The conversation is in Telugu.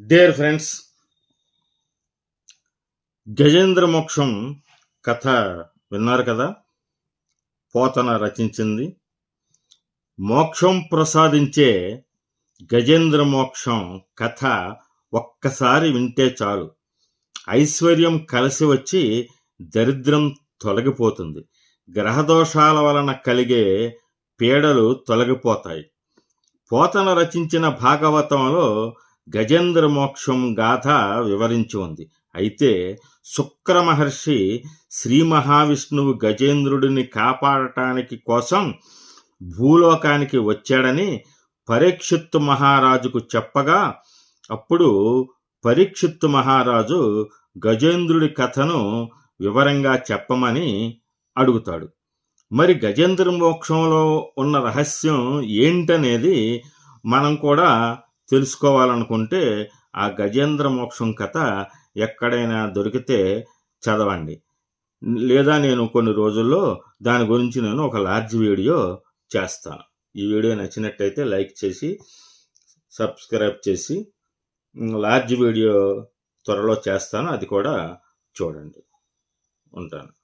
డేర్ ఫ్రెండ్స్ గజేంద్ర మోక్షం కథ విన్నారు కదా? పోతన రచించింది. మోక్షం ప్రసాదించే గజేంద్ర మోక్షం కథ ఒక్కసారి వింటే చాలు. ఐశ్వర్యం కలిసి వచ్చి దరిద్రం తొలగిపోతుంది. గ్రహదోషాల వలన కలిగే పీడలు తొలగిపోతాయి. పోతన రచించిన భాగవతంలో గజేంద్ర మోక్షం గాథ వివరించి ఉంది. అయితే శుక్ర మహర్షి శ్రీ మహావిష్ణువు గజేంద్రుడిని కాపాడటానికి కోసం భూలోకానికి వచ్చాడని పరీక్షిత్తు మహారాజుకు చెప్పగా అప్పుడు పరీక్షిత్తు మహారాజు గజేంద్రుడి కథను వివరంగా చెప్పమని అడుగుతాడు. మరి గజేంద్ర మోక్షంలో ఉన్న రహస్యం ఏంటనేది మనం కూడా తెలుసుకోవాలనుకుంటే ఆ గజేంద్ర మోక్షం కథ ఎక్కడైనా దొరికితే చదవండి. లేదా నేను కొన్ని రోజుల్లో దాని గురించి నేను ఒక లార్జ్ వీడియో చేస్తాను. ఈ వీడియో నచ్చినట్టయితే లైక్ చేసి సబ్స్క్రైబ్ చేసి లార్జ్ వీడియో త్వరలో చేస్తాను. అది కూడా చూడండి. ఉంటాను.